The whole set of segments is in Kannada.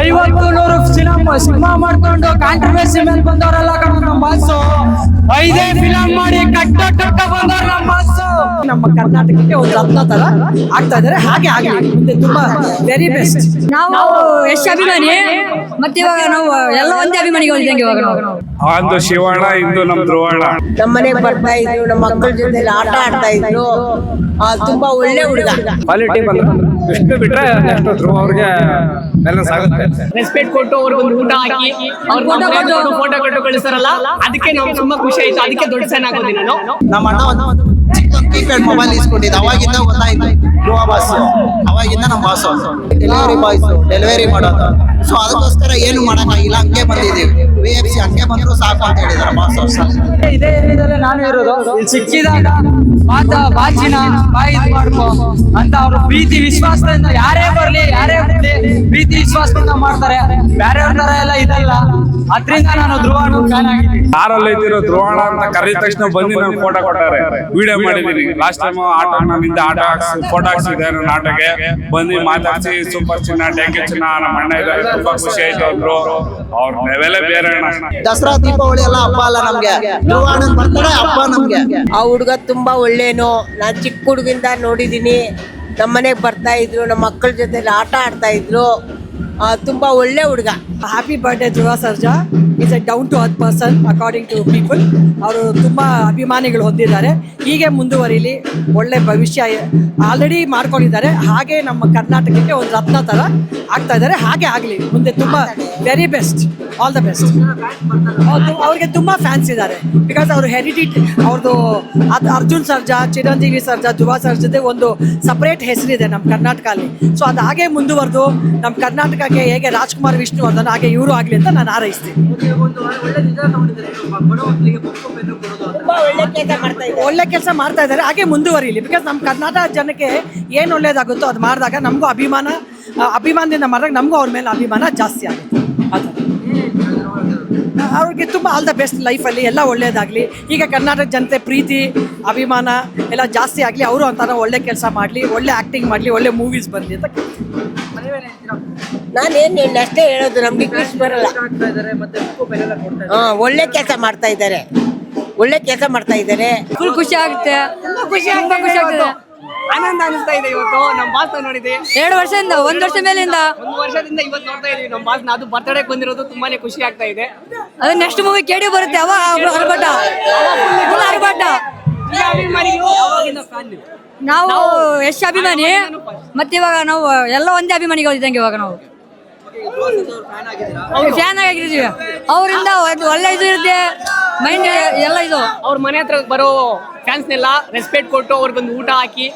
ಐವತ್ತು ನೂರು ಫಿಲಮ್ ಸಿನಿಮಾ ಮಾಡ್ಕೊಂಡು ಕಾಂಟ್ರವರ್ಸಿ ಮೇಲೆ ಬಂದವರೆಲ್ಲ ಕಣ ನಮ್ಮ ಬಾಸು ಐದೇ ಫಿಲಂ ಮಾಡಿ ಕಟ್ಟ ಕಟ್ಟ ಬಂದವ್ರು ನಮ್ಮ ಬಾಸು ನಮ್ಮ ಕರ್ನಾಟಕಕ್ಕೆ ಒಂದು ರತ್ನ ತರ ಆಗ್ತಾ ಇದಾರೆ ಹಾಗೆ ಹಾಗೆ. ಮುಂದೆ ತುಂಬಾ ವೆರಿ ಬೆಸ್ಟ್ ನಾವು ಎಷ್ಟು ಅಭಿಮಾನಿ. ಮತ್ತೆ ಇವಾಗ ನಾವು ಎಲ್ಲ ಒಂದೇ ಅಭಿಮಾನಿಗಳು ಇದ್ದಂಗೆ ಇವಾಗ ನಾವು. ಒಂದು ಶಿವಣ್ಣ ಇಂದು ನಮ್ ಧ್ರುವಣ್ಣ ಮನೆ ಬರ್ತಾ ಇದ್ರು ನಮ್ಮ ಮಕ್ಕಳ ಜೊತೆ ಆಟ ಆಡ್ತಾ ಇದ್ರು. ಆ, ತುಂಬಾ ಒಳ್ಳೆ ಹುಡುಗ. ಕ್ವಾಲಿಟಿ ಬಂದ್ರೆ. ವಿಷ್ಣು ಬಿಟ್ರೆ ನೆಕ್ಸ್ಟ್ ಧ್ರುವ ಅವ್ರಿಗೆ ಬ್ಯಾಲೆನ್ಸ್ ಆಗುತ್ತೆ. ರೆಸ್ಪೆಕ್ಟ್ ಕೊಟ್ಟು ಅವ್ರಿಗೊಂದು ಊಟ ಹಾಕಿ ಅವ್ರ ಫೋಟೋ ಕೊಟ್ಟು. ಕಳಿಸ್ತಾರಲ್ಲ ಅದಕ್ಕೆ ನಾವು ತುಂಬಾ ಖುಷಿ ಆಯ್ತು. ಅದಕ್ಕೆ ದೊಡ್ಡ ಸೈನ್ ಆಗೋದಿ ನಾನು ನಮ್ಮ ಅಣ್ಣ ಒಂದು ಚಿಕ್ಕ ಒಂದು ಕೀಪ್ಯಾಡ್ ಮೊಬೈಲ್ ಇಸ್ಕೊಂಡಿದ್ದ. ಅವಾಗಿಂದ ಗೊತ್ತಾಯ್ತು. ಧ್ರುವ ಬಾಸ್ ಅವಾಗಿಂದ ನಮ್ಮ ಬಾಸ್ ಡೆಲಿವರಿ ಬಾಯ್ಸ್ ಡೆಲಿವರಿ ಮಾಡೋದು. ಸೊ ಅದಕ್ಕೋಸ್ಕರ ಏನು ಮಾಡೋಕ್ಕಾಗಿಲ್ಲ, ಹಂಗೆ ಬಂದಿದ್ದೀವಿ. ವಿ ಎಫ್ ಅಂತ ಹೇಳಿದಾರೆ ಬಾಸ್ ಅವ್ರು ಇದೇ ಏರಿಯಾದಲ್ಲೇ ನಾನು ಇರೋದು ಇಲ್ಲಿ ಸಿಕ್ಕಿದಾಗ ಮಾತ ಬಾಚಿನ ಬಾಯಿ ಇದ್ ಮಾಡ್ಕೊ ಅಂತ ಅವ್ರು ಪ್ರೀತಿ ವಿಶ್ವಾಸದಿಂದ ಯಾರೇ ಬರ್ಲಿ ಯಾರೇ ಬರ್ಲಿ ಪ್ರೀತಿ ವಿಶ್ವಾಸದಿಂದ ಮಾಡ್ತಾರೆ. ಬೇರೆ ತರ ಎಲ್ಲ ಇದಲ್ಲ. ಅದ್ರಿಂದ ನಾನು ಧ್ರುವಣ ಫ್ಯಾನ್ ಆಗಿದ್ದೀನಿ. ಕಾರಲ್ಲಿ ಇದ್ದಿರೋ ಧ್ರುವಣ ಅಂತ ಕರೆದ ತಕ್ಷಣ ಬಂದು ನಾನು ಫೋಟೋ ಕೊಟ್ಟಾರೆ. ವಿಡಿಯೋ ಮಾಡಿದೀನಿ. ಲಾಸ್ಟ್ ಟೈಮ್ ಆಟೋ ನನ್ನಿಂದ ಆಟೋ ಹಾಕ್ಸಿ ಫೋಟೋ ಹಾಕ್ಸಿದ್ದೆ ನನ್ನ ಆಟೋಗೆ ಬಂದು ಮಾತಾಡ್ಸಿ ಸೂಪರ್ ಚಿನ್ನ ಟ್ಯಾಂಕ್ ಚಿನ್ನ ನಮ್ಮ ಅಣ್ಣ ಇದ್ದಾರೆ. ತುಂಬಾ ಖುಷಿ ಆಯ್ತು ಅಂದ್ರು. ಅವ್ರ ಲೆವೆಲೇ ಬೇರೆ ಅಣ್ಣ. ದಸರಾ ದೀಪಾವಳಿ ಎಲ್ಲ ಹಬ್ಬ ಅಲ್ಲ ನಮ್ಗೆ. ಅಣ್ಣನ್ ಬರ್ತಾರೆ ಹಬ್ಬ ನಮ್ಗೆ. ಆ ಹುಡುಗ ತುಂಬಾ ಒಳ್ಳೇನು. ನಾನ್ ಚಿಕ್ಕ ಹುಡುಗಿಂದ ನೋಡಿದೀನಿ. ನಮ್ಮನೆಗ್ ಬರ್ತಾ ಇದ್ರು ನಮ್ಮ ಮಕ್ಕಳ ಜೊತೆ ಆಟ ಆಡ್ತಾ ಇದ್ರು. ತುಂಬಾ ಒಳ್ಳೆ ಹುಡುಗ. Happy birthday Dhruva Sarja is a down to earth person according to people ಅವರು ತುಂಬಾ ಅಭಿಮಾನಿಗಳು ಹೊಂದಿದ್ದಾರೆ. ಹೀಗೆ ಮುಂದುವರಿಲಿ, ಒಳ್ಳೆ ಭವಿಷ್ಯ ಆಲ್ರೆಡಿ ಮಾಡ್ಕೊಂಡಿದ್ದಾರೆ. ಹಾಗೆ ನಮ್ಮ ಕರ್ನಾಟಕಕ್ಕೆ ಒಂದು ರತ್ನ ತರ ಆಗ್ತಾ ಇದ್ದಾರೆ. ಹಾಗೆ ಆಗಲಿ, ಮುಂದೆ ತುಂಬಾ very best all the best ಅವ್ರಿಗೆ ತುಂಬಾ ಫ್ಯಾನ್ಸ್ ಇದ್ದಾರೆ. ಬಿಕಾಸ್ ಅವರು ಹೆರಿಟೇಜ್ ಅವ್ರದ್ದು ಅದು ಅರ್ಜುನ್ ಸರ್ಜಾ ಚಿರಂಜೀವಿ ಸರ್ಜಾ ಧ್ರುವ ಸರ್ಜಾದೆ ಒಂದು ಸಪ್ರೇಟ್ ಹೆಸರಿದೆ ನಮ್ಮ ಕರ್ನಾಟಕ ಅಲ್ಲಿ ಸೊ ಅದು ಹಾಗೆ ಮುಂದುವರೆದು, ನಮ್ಮ ಕರ್ನಾಟಕಕ್ಕೆ ಹೇಗೆ ರಾಜ್ಕುಮಾರ್ ವಿಷ್ಣುವರ್ಧನ್ ಹಾಗೆ ಇವರು ಆಗಲಿ ಅಂತ ನಾನು ಆರೈಸ್ತೀನಿ ತುಂಬಾ ಒಳ್ಳೆ ಕೆಲಸ ಮಾಡ್ತಾ ಇದ್ದಾರೆ. ಒಳ್ಳೆ ಕೆಲಸ ಮಾಡ್ತಾ ಇದ್ದಾರೆ ಹಾಗೆ ಮುಂದುವರಿಲಿ. ಬಿಕಾಸ್ ನಮ್ಮ ಕರ್ನಾಟಕ ಜನಕ್ಕೆ ಏನು ಒಳ್ಳೇದಾಗುತ್ತೋ ಅದು ಮಾಡಿದಾಗ ನಮಗೂ ಅಭಿಮಾನ ಅಭಿಮಾನದಿಂದ ಮಾಡಿದಾಗ ನಮಗೂ ಅವ್ರ ಮೇಲೆ ಅಭಿಮಾನ ಜಾಸ್ತಿ ಆಗುತ್ತೆ. ಅದು ಅವ್ರಿಗೆ ತುಂಬ ಆಲ್ ದ ಬೆಸ್ಟ್ ಲೈಫಲ್ಲಿ ಎಲ್ಲ ಒಳ್ಳೇದಾಗಲಿ. ಈಗ ಕರ್ನಾಟಕ ಜನತೆ ಪ್ರೀತಿ ಅಭಿಮಾನ ಎಲ್ಲ ಜಾಸ್ತಿ ಆಗಲಿ ಅವರು ಅಂತಾರ ಒಳ್ಳೆ ಕೆಲಸ ಮಾಡಲಿ ಒಳ್ಳೆ ಆ್ಯಕ್ಟಿಂಗ್ ಮಾಡಲಿ ಒಳ್ಳೆ ಮೂವೀಸ್ ಬರಲಿ ಅಂತ ನಾನೇನ್ ಅಷ್ಟೇ ಹೇಳೋದು ನಮ್ಗೆ ಇಂಗ್ಲಿಷ್ ಬರಲ್ಲ. ಹಾ ಒಳ್ಳೆ ಕೆಲಸ ಮಾಡ್ತಾ ಇದ್ದಾರೆ. ಒಳ್ಳೆ ಕೆಲಸ ಮಾಡ್ತಾ ಇದ್ದಾರೆ. ಫುಲ್ ಖುಷಿ ಆಗುತ್ತೆ. ತುಂಬಾ ಖುಷಿ ಆಗ್ತದೆ ಆನಂದ ಅನಿಸ್ತಾ ಇದೆ ಇವತ್ತು. ನಮ್ಮ ಬಾಸ್ ನೋಡಿದ್ವಿ. ಎರಡು ವರ್ಷದಿಂದ ಒಂದ್ ವರ್ಷ ಮೇಲಿಂದ. ಒಂದು ವರ್ಷದಿಂದ ಇವತ್ತು ನೋಡ್ತಾ ಇದೀವಿ ನಮ್ಮ ಬಾಸ್ ಅದು ಬರ್ತಡೇ ಬಂದಿರೋದು ತುಂಬಾನೇ ಖುಷಿ ಆಗ್ತಾ ಇದೆ. ಅದು ನೆಕ್ಸ್ಟ್ ಮೂವಿ ಕೇಳಿ ಬರುತ್ತೆ. ಅವ ಅರ್ಬಟ. ಫುಲ್ ಅರ್ಬಟ. ನಾವು? ಎಷ್ಟು ಅಭಿಮಾನಿ. ಮತ್ತೆ ಇವಾಗ ನಾವು ಎಲ್ಲ ಒಂದೇ ಅಭಿಮಾನಿಗಳು ಇದ್ದಂಗೆ ಇವಾಗ ನಾವು. ಫ್ಯಾನ್ ಆಗಿದ್ದೀವಿ ಅವರಿಂದ ಒಂದು ಒಳ್ಳೆ ಇದು ಇರುತ್ತೆ. ಮೈಂಡ್ ಎಲ್ಲ ಇದು. ಅವ್ರ ಮನೆ ಹತ್ರ ಬರೋ ಫ್ಯಾನ್ಸ್ನೆಲ್ಲ ರೆಸ್ಪೆಕ್ಟ್ ಕೊಟ್ಟು ಅವ್ರಿಗೊಂದು ಊಟ ಹಾಕಿ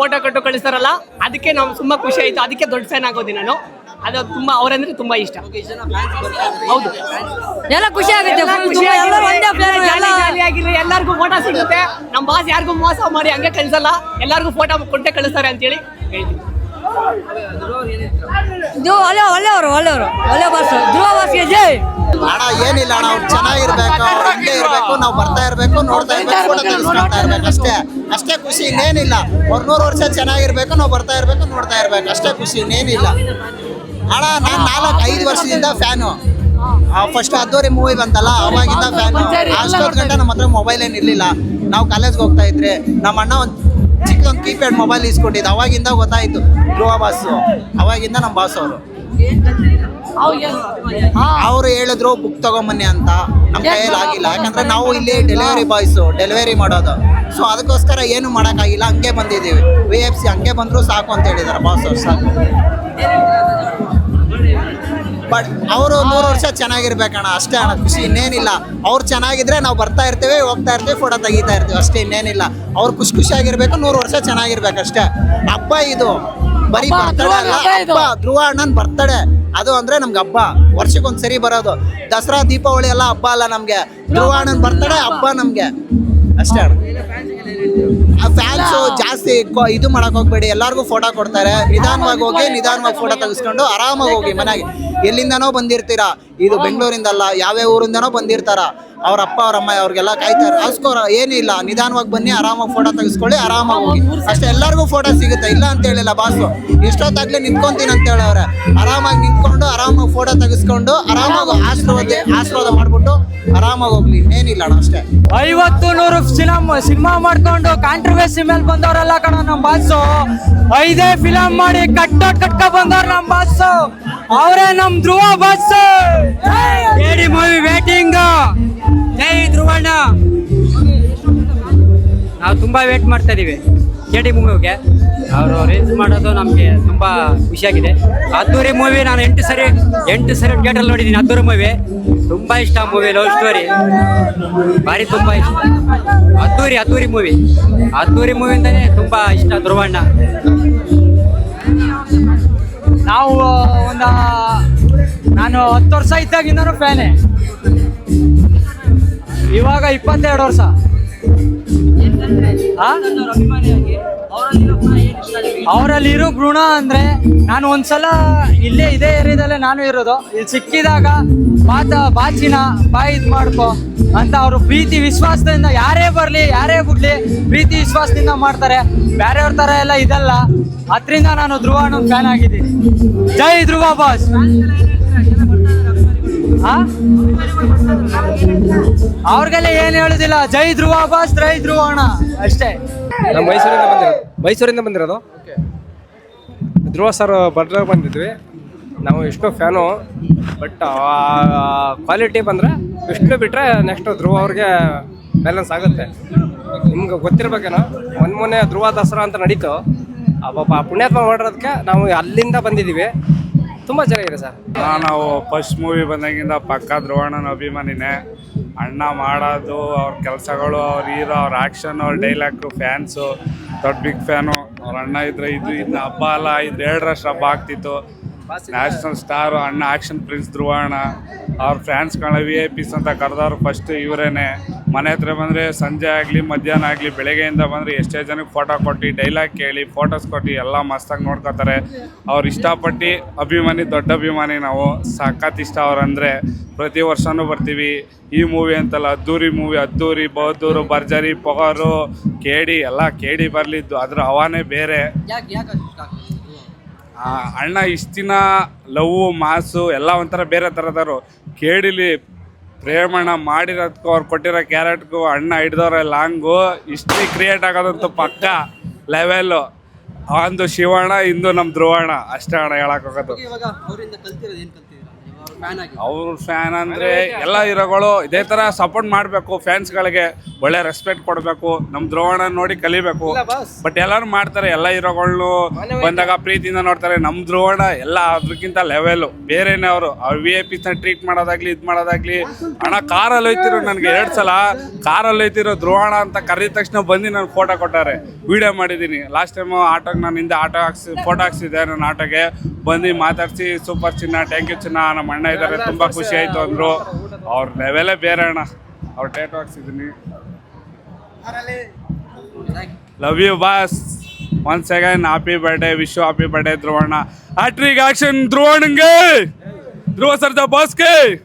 ಫೋಟೋ ಕೊಟ್ಟು. ಕಳಿಸ್ತಾರಲ್ಲ ಅದಕ್ಕೆ ನಾವು ತುಂಬಾ ಖುಷಿ ಆಯ್ತು. ಅದಕ್ಕೆ ದೊಡ್ಡ ಫ್ಯಾನ್ ಆಗೋದಿ ನಾನು ಅದು ತುಂಬಾ ಅವರಂದ್ರೆ ತುಂಬಾ ಇಷ್ಟ. ಹೌದು. ಎಲ್ಲ ಖುಷಿ ಆಗುತ್ತೆ. ಎಲ್ಲರಿಗೂ ಫೋಟೋ ಸಿಗುತ್ತೆ. ನಮ್ಮ ಬಾಸ್ ಯಾರಿಗೂ ಮೋಸ ಮಾಡಿ ಹಂಗೆ ಕಳಿಸಲ್ಲ. ಎಲ್ಲರಿಗೂ ಫೋಟೋ ಕೊಟ್ಟೆ ಕಳಿಸ್ತಾರೆ ಅಂತೇಳಿ ಹೇಳ್ತೀವಿ ಇದು ಒಳ್ಳೆ ಒಳ್ಳೆಯವರು ಒಳ್ಳೆಯವರು ಒಳ್ಳೆ ಬಾಸ್ ಧ್ರುವ ಬಾಸ್ಗೆ ಜೈ. ಅಣ್ಣ ಏನಿಲ್ಲ ಅಣ್ಣ ಅವ್ರು ಚೆನ್ನಾಗಿರ್ಬೇಕು ಅವ್ರು ಹಂಗೆ ಇರ್ಬೇಕು ನಾವು ಬರ್ತಾ ಇರ್ಬೇಕು ನೋಡ್ತಾ ಇರ್ಬೇಕು ಫೋಟೋ ಇರಬೇಕು ಇರ್ಬೇಕು ಅಷ್ಟೇ. ಅಷ್ಟೇ ಖುಷಿ ಇನ್ನೇನಿಲ್ಲ. ಅವ್ರು ನೂರು ವರ್ಷ ಚೆನ್ನಾಗಿರ್ಬೇಕು ನಾವು ಬರ್ತಾ ಇರ್ಬೇಕು ನೋಡ್ತಾ ಇರ್ಬೇಕು. ಅಷ್ಟೇ ಖುಷಿ ಇನ್ನೇನಿಲ್ಲ. ಅಣ್ಣ ನಾನು ನಾಲ್ಕು ಐದು ವರ್ಷದಿಂದ ಫ್ಯಾನು ಫಸ್ಟ್ ಅದ್ದೂರಿ ಮೂವಿ ಬಂತಲ್ಲ ಅವಾಗಿಂದ ಫ್ಯಾನು ಅಷ್ಟೊತ್ತು ಗಂಟೆ ನಮ್ಮ ಹತ್ರ ಮೊಬೈಲ್ ಏನು ಇರಲಿಲ್ಲ ನಾವು ಕಾಲೇಜ್ಗೆ ಹೋಗ್ತಾ ಇದ್ರೆ ನಮ್ಮ ಅಣ್ಣ ಒಂದು ಚಿಕ್ಕದೊಂದು ಕೀಪ್ಯಾಡ್ ಮೊಬೈಲ್ ಇಸ್ಕೊಂಡಿದ್ದು ಅವಾಗಿಂದ ಗೊತ್ತಾಯ್ತು ಧ್ರುವ ಬಾಸು ಅವಾಗಿಂದ ನಮ್ಮ ಬಾಸ್ ಅವರು ಅವರು ಹೇಳಿದ್ರು ಬುಕ್ ತಗೊಂಬನ್ನಿ ಅಂತ ನಮ್ಮ ಕೈಯಲ್ಲಿ ಆಗಿಲ್ಲ ಯಾಕಂದ್ರೆ ನಾವು ಇಲ್ಲಿ ಡೆಲಿವರಿ ಬಾಯ್ಸು ಡೆಲಿವರಿ ಮಾಡೋದು ಸೊ ಅದಕ್ಕೋಸ್ಕರ ಏನು ಮಾಡೋಕ್ಕಾಗಿಲ್ಲ ಹಂಗೆ ಬಂದಿದ್ದೀವಿ ವಿ ಎಫ್ ಸಿ ಹಂಗೆ ಬಂದ್ರು ಸಾಕು ಅಂತ ಹೇಳಿದಾರೆ ಬಾಸ್ ಅವ್ರು ಸಾಕು ಬಟ್ ಅವರು ಮೂರು ವರ್ಷ ಚೆನ್ನಾಗಿರ್ಬೇಕಣ್ಣ ಅಷ್ಟೇ ಅಣ್ಣ ಖುಷಿ. ಇನ್ನೇನಿಲ್ಲ. ಅವ್ರು ಚೆನ್ನಾಗಿದ್ರೆ ನಾವು ಬರ್ತಾ ಇರ್ತೀವಿ ಹೋಗ್ತಾ ಇರ್ತೇವೆ ಫೋಟೋ ತೆಗಿತಾ ಇರ್ತೀವಿ ಅಷ್ಟೇ ಇನ್ನೇನಿಲ್ಲ. ಅವ್ರು ಖುಷಿ ಖುಷಿಯಾಗಿರ್ಬೇಕು ನೂರು ವರ್ಷ ಚೆನ್ನಾಗಿರ್ಬೇಕು ಅಷ್ಟೇ. ಹಬ್ಬ ಇದು. ಬರೀ ಬರ್ತಡೆ ಅಲ್ಲ ಹಬ್ಬ ಧ್ರುವ ಅಣ್ಣನ ಬರ್ತಡೆ ಅದು ಅಂದ್ರೆ ನಮ್ಗೆ ಹಬ್ಬ. ವರ್ಷಕ್ಕೊಂದು ಸರಿ ಬರೋದು. ದಸರಾ ದೀಪಾವಳಿ ಎಲ್ಲ ಹಬ್ಬ ಅಲ್ಲ ನಮ್ಗೆ. ಧ್ರುವ ಅಣ್ಣನ ಬರ್ತಡೆ ಹಬ್ಬ ನಮ್ಗೆ. ಅಷ್ಟೇ ಅಣ್ಣ. ಫ್ಯಾನ್ಸ್ ಜಾಸ್ತಿ ಇದು ಮಾಡಕ್ ಹೋಗ್ಬೇಡಿ. ಎಲ್ಲಾರ್ಗು ಫೋಟೋ ಕೊಡ್ತಾರೆ. ನಿಧಾನವಾಗಿ ಹೋಗಿ ನಿಧಾನವಾಗಿ ಫೋಟೋ ತೆಗೆಸ್ಕೊಂಡು ಆರಾಮಾಗಿ ಹೋಗಿ ಮನೆಗೆ. ಎಲ್ಲಿಂದನೋ ಬಂದಿರ್ತೀರಾ. ಇದು ಬೆಂಗಳೂರಿಂದಲ್ಲ ಯಾವ್ಯಾವ ಊರಿಂದನೋ ಬಂದಿರ್ತಾರ. ಅವ್ರ ಅಪ್ಪ ಅವ್ರ ಅಮ್ಮ ಅವ್ರಿಗೆಲ್ಲ ಕಾಯ್ತಾರೆ. ಅಸ್ಕೋರ ಏನಿಲ್ಲ ನಿಧಾನವಾಗಿ ಬನ್ನಿ ಆರಾಮಾಗಿ ಫೋಟೋ ತೆಗೆಸ್ಕೊಳ್ಳಿ ಆರಾಮಾಗಿ ಹೋಗಿ. ಅಷ್ಟೇ ಎಲ್ಲರಿಗೂ ಫೋಟೋ ಸಿಗುತ್ತೆ. ಇಲ್ಲ ಅಂತ ಹೇಳಿಲ್ಲ ಬಾಸು ಎಷ್ಟೊತ್ತಾಗ್ಲೇ ನಿಂತ್ಕೊಂತೀನಿ ಅಂತ ಹೇಳವ್ರೆ. ಆರಾಮಾಗಿ ನಿಂತ್ಕೊಂಡು ಆರಾಮಾಗಿ ಫೋಟೋ ತೆಗೆಸ್ಕೊಂಡು ಆರಾಮಾಗಿ ಆಶೀರ್ವಾದ ಆಶೀರ್ವಾದ ಮಾಡ್ಬಿಟ್ಟು ಆರಾಮಾಗಿ ಹೋಗ್ಲಿ. ಏನಿಲ್ಲ ಅಣ್ಣ ಅಷ್ಟೇ. ಐವತ್ತು ನೂರು ಫಿಲಮ್ ಸಿನಿಮಾ ಮಾಡ್ಕೊಂಡು ಕಾಂಟ್ರವರ್ಸಿ ಮೇಲೆ ಬಂದವರೆಲ್ಲ ಕಣ ನಮ್ಮ ಬಾಸು ಐದೇ ಫಿಲಂ ಮಾಡಿ ಕಟ್ಟ ಕಟ್ಕ ಬಂದವ್ರು ನಮ್ಮ ಬಾಸು ಅವರೇ ನಮ್ ಧ್ರುವ ಬಸ್ ಕೇಳಿ ಮೂವಿ ವೇಟಿಂಗ್ ಜೈ ಧ್ರುವಣ್ಣ. ನಾವು ತುಂಬಾ ವೇಟ್ ಮಾಡ್ತಾ ಇದೀವಿ. ಜೆಡಿ ಮೂವಿಗೆ ಅವರು ರೀಲ್ಸ್ ಮಾಡೋದು ನಮಗೆ ತುಂಬಾ ಖುಷಿಯಾಗಿದೆ ಅದ್ದೂರಿ ಮೂವಿ ನಾನು ಎಂಟು ಸರಿ ಎಂಟು ಸರಿ ಥಿಯೇಟರ್ ನೋಡಿದ್ದೀನಿ ಅದ್ದೂರಿ ಮೂವಿ ತುಂಬಾ ಇಷ್ಟ ಮೂವಿ ಲವ್ ಸ್ಟೋರಿ ಭಾರಿ ತುಂಬಾ ಇಷ್ಟ. ಅದ್ದೂರಿ ಅದ್ದೂರಿ ಮೂವಿ ಅದ್ದೂರಿ ಮೂವಿ ಅಂತಾನೆ ತುಂಬಾ ಇಷ್ಟ ಧ್ರುವಣ್ಣ. ನಾವು, ಒಂದು, ನಾನು ಹತ್ತು ವರ್ಷ ಇದ್ದಾಗಿಂದನೂ ಫ್ಯಾನೆ ಇವಾಗ ಇಪ್ಪತ್ತೆರಡು ವರ್ಷ. ಅವರಲ್ಲಿ ಅವರಲ್ಲಿರೋ ಗುಣ ಅಂದ್ರೆ ನಾನು ಒಂದ್ಸಲ ಇಲ್ಲೇ ಇದೇ ಏರಿಯಾದಲ್ಲೇ ನಾನು ಇರೋದು. ಇಲ್ಲಿ ಸಿಕ್ಕಿದಾಗ ಬಾತ ಬಾಚಿನ, ಬಾಯಿ ಇದು ಮಾಡ್ಕೊ. ಅಂತ ಅವರು ಪ್ರೀತಿ ವಿಶ್ವಾಸದಿಂದ ಯಾರೇ ಬರಲಿ ಯಾರೇ ಬಿಡ್ಲಿ ಪ್ರೀತಿ ವಿಶ್ವಾಸದಿಂದ ಮಾಡ್ತಾರೆ. ಬೇರೆಯವ್ರ ತರ ಎಲ್ಲ ಇದಲ್ಲ. ಅದರಿಂದ ನಾನು ಧ್ರುವ ಅನ್ನೋ ಫ್ಯಾನ್ ಆಗಿದ್ದೀನಿ. ಜೈ ಧ್ರುವ ಬಾಸ್? ಅವ್ರಿಗೆಲ್ಲ ಏನ್ ಹೇಳುದಿಲ್ಲ? ಜೈ ಧ್ರುವ ಬಾಸ್ ಜೈ ಧ್ರುವ ಅಣ್ಣ. ಅಷ್ಟೇ. ಮೈಸೂರಿಂದ ಬಂದಿರೋದು. ಮೈಸೂರಿಂದ ಬಂದಿರೋದು? ಧ್ರುವ ಸರ್ ಬರ್ಡೇ ಬಂದಿದ್ವಿ. ನಾವು ಎಷ್ಟೋ ಫ್ಯಾನು, ಬಟ್ ಕ್ವಾಲಿಟಿ ಬಂದರೆ ವಿಷ್ಣು ಬಿಟ್ಟರೆ ನೆಕ್ಸ್ಟ್ ಧ್ರುವ ಅವ್ರಿಗೆ ಬ್ಯಾಲೆನ್ಸ್ ಆಗುತ್ತೆ. ನಿಮ್ಗೆ ಗೊತ್ತಿರ್ಬೇಕೇನೋ ಮೊನ್ನೆ ಮೊನ್ನೆ ಧ್ರುವ ದಸರಾ ಅಂತ ನಡೀತು. ಆ ಪಾಪ ಪುಣ್ಯಾತ್ಮ ಮಾಡಿರೋದಕ್ಕೆ ನಾವು ಅಲ್ಲಿಂದ ಬಂದಿದ್ದೀವಿ. ತುಂಬ ಚೆನ್ನಾಗಿದೆ ಸರ್. ನಾವು ಫಸ್ಟ್ ಮೂವಿ ಬಂದಾಗಿಂದ ಪಕ್ಕ ಧ್ರುವಣ್ಣನ ಅಭಿಮಾನಿನೇ. ಅಣ್ಣ ಮಾಡೋದು, ಅವ್ರ ಕೆಲಸಗಳು, ಅವ್ರ ಹೀರೋ, ಅವ್ರ ಆ್ಯಕ್ಷನ್ ಅವ್ರ ಡೈಲಾಗು ಫ್ಯಾನ್ಸು ದೊಡ್ಡ ಬಿಗ್ ಫ್ಯಾನು ಅವ್ರ ಅಣ್ಣ ಇದ್ರೆ ಇದು ಇನ್ನು ಹಬ್ಬ ಅಲ್ಲ, ಇದು ಎರಡರಷ್ಟು ಹಬ್ಬ ಆಗ್ತಿತ್ತು. ನ್ಯಾಷನಲ್ ಸ್ಟಾರು ಅಣ್ಣ ಆ್ಯಕ್ಷನ್ ಪ್ರಿನ್ಸ್ ಧ್ರುವಣ್ಣ ಅವ್ರ ಫ್ಯಾನ್ಸ್ಗಳ ವಿ ಐ ಪಿಸ್ ಅಂತ ಕರೆದವ್ರು ಫಸ್ಟ್ ಇವರೇನೆ. ಮನೆ ಹತ್ರ ಬಂದರೆ ಸಂಜೆ ಆಗಲಿ ಮಧ್ಯಾಹ್ನ ಆಗಲಿ ಬೆಳಗ್ಗೆಯಿಂದ ಬಂದರೆ ಎಷ್ಟೇ ಜನಕ್ಕೆ ಫೋಟೋ ಕೊಟ್ಟು ಡೈಲಾಗ್ ಕೇಳಿ ಫೋಟೋಸ್ ಕೊಟ್ಟು ಎಲ್ಲ ಮಸ್ತಾಗಿ ನೋಡ್ಕೋತಾರೆ. ಅವ್ರು ಇಷ್ಟಪಟ್ಟು ಅಭಿಮಾನಿ ದೊಡ್ಡ ಅಭಿಮಾನಿ ನಾವು. ಸಖತ್ ಇಷ್ಟ ಅವ್ರಂದರೆ ಪ್ರತಿ ವರ್ಷವೂ ಬರ್ತೀವಿ. ಈ ಮೂವಿ ಅಂತಲ್ಲ ಅದ್ದೂರಿ ಮೂವಿ ಅದ್ದೂರಿ ಬಹದ್ದೂರು ಭರ್ಜರಿ ಪೊಗರು ಕೇಡಿ ಎಲ್ಲ ಕೇಡಿ ಬರಲಿದ್ದು. ಅದರ ಹವಾನೇ ಬೇರೆ. ಅಣ್ಣ ಇಷ್ಟು ದಿನ ಲವ್, ಮಾಸು ಎಲ್ಲ ಒಂಥರ ಬೇರೆ ಥರದವರು. ಕೇಳಿಲಿ, ಪ್ರೇಮಣ್ಣ ಮಾಡಿರೋದಕ್ಕೂ ಅವ್ರು ಕೊಟ್ಟಿರೋ ಕ್ಯಾರೆಟ್ಗೂ, ಅಣ್ಣ ಹಿಡ್ದವ್ರೆ ಲಾಂಗು, ಇಷ್ಟು ಕ್ರಿಯೇಟ್ ಆಗೋದಂತೂ ಪಕ್ಕ ಲೆವೆಲ್ಲು ಒಂದು ಶಿವಣ್ಣ, ಇಂದು ನಮ್ಮ ಧ್ರುವಣ್ಣ. ಅಷ್ಟೇ ಅಣ್ಣ ಹೇಳೋಕ್ಕಾಗೋದು. ಅವ್ರ ಫ್ಯಾನ್ ಅಂದ್ರೆ ಎಲ್ಲ ಹೀರೋಗಳು ಇದೇ ತರ ಸಪೋರ್ಟ್ ಮಾಡಬೇಕು ಫ್ಯಾನ್ಸ್ಗಳಿಗೆ ಒಳ್ಳೆ ರೆಸ್ಪೆಕ್ಟ್ ಕೊಡಬೇಕು ನಮ್ಮ ದ್ರೋವಣ ನೋಡಿ ಕಲಿಬೇಕು. ಬಟ್ ಎಲ್ಲರೂ ಮಾಡ್ತಾರೆ ಎಲ್ಲ ಹೀರೋಗಳನ್ನು ಬಂದಾಗ ಪ್ರೀತಿಯಿಂದ ನೋಡ್ತಾರೆ. ನಮ್ಮ ಧ್ರುವಣ ಎಲ್ಲ ಅದ್ರಕ್ಕಿಂತ ಲೆವೆಲ್ ಬೇರೆನೇ ಅವರು. ಅವ್ರ ವಿ ಐ ಪಿಸ್ನ ಟ್ರೀಟ್ ಮಾಡೋದಾಗ್ಲಿ ಇದು ಮಾಡೋದಾಗ್ಲಿ ಅಣ್ಣ ಕಾರಲ್ಲಿ ಹೋಯ್ತಿರೋ ನನಗೆ ಎರಡು ಸಲ ಕಾರಲ್ಲಿ ಹೋಯ್ತಿರೋ ಧ್ರುವಣ ಅಂತ ಕರೆದ ತಕ್ಷಣ ಬಂದು ನಾನು ಫೋಟೋ ಕೊಟ್ಟಾರೆ. ವಿಡಿಯೋ ಮಾಡಿದ್ದೀನಿ ಲಾಸ್ಟ್ ಟೈಮು ಆಟೋಗೆ ನಾನು ಹಿಂದೆ ಆಟೋ ಹಾಕ್ಸಿ ಫೋಟೋ ಹಾಕ್ಸಿದ್ದೆ ನನ್ನ ಆಟೋಗೆ. ಬಂದು ಮಾತಾಡಿಸಿ ಸೂಪರ್ ಚಿನ್ನ ಥ್ಯಾಂಕ್ ಯು ಚಿನ್ನ ನಮ್ಮ ಅಣ್ಣ ಇದ್ದಾರೆ ತುಂಬ ಖುಷಿ ಆಯಿತು ಅಂದರು. ಅವ್ರ ಲೆವೆಲೇ ಬೇರೆ ಅಣ್ಣ. ಅವ್ರ date ಹಾಕ್ಸಿದ್ದೀನಿ love you boss one second happy birthday wish happy birthday ಧ್ರುವಣ್ಣ hat trick action ಧ್ರುವಣ್ಣಂಗೆ ಧ್ರುವ ಸರ್ಜಾ ಬಾಸ್ಗೆ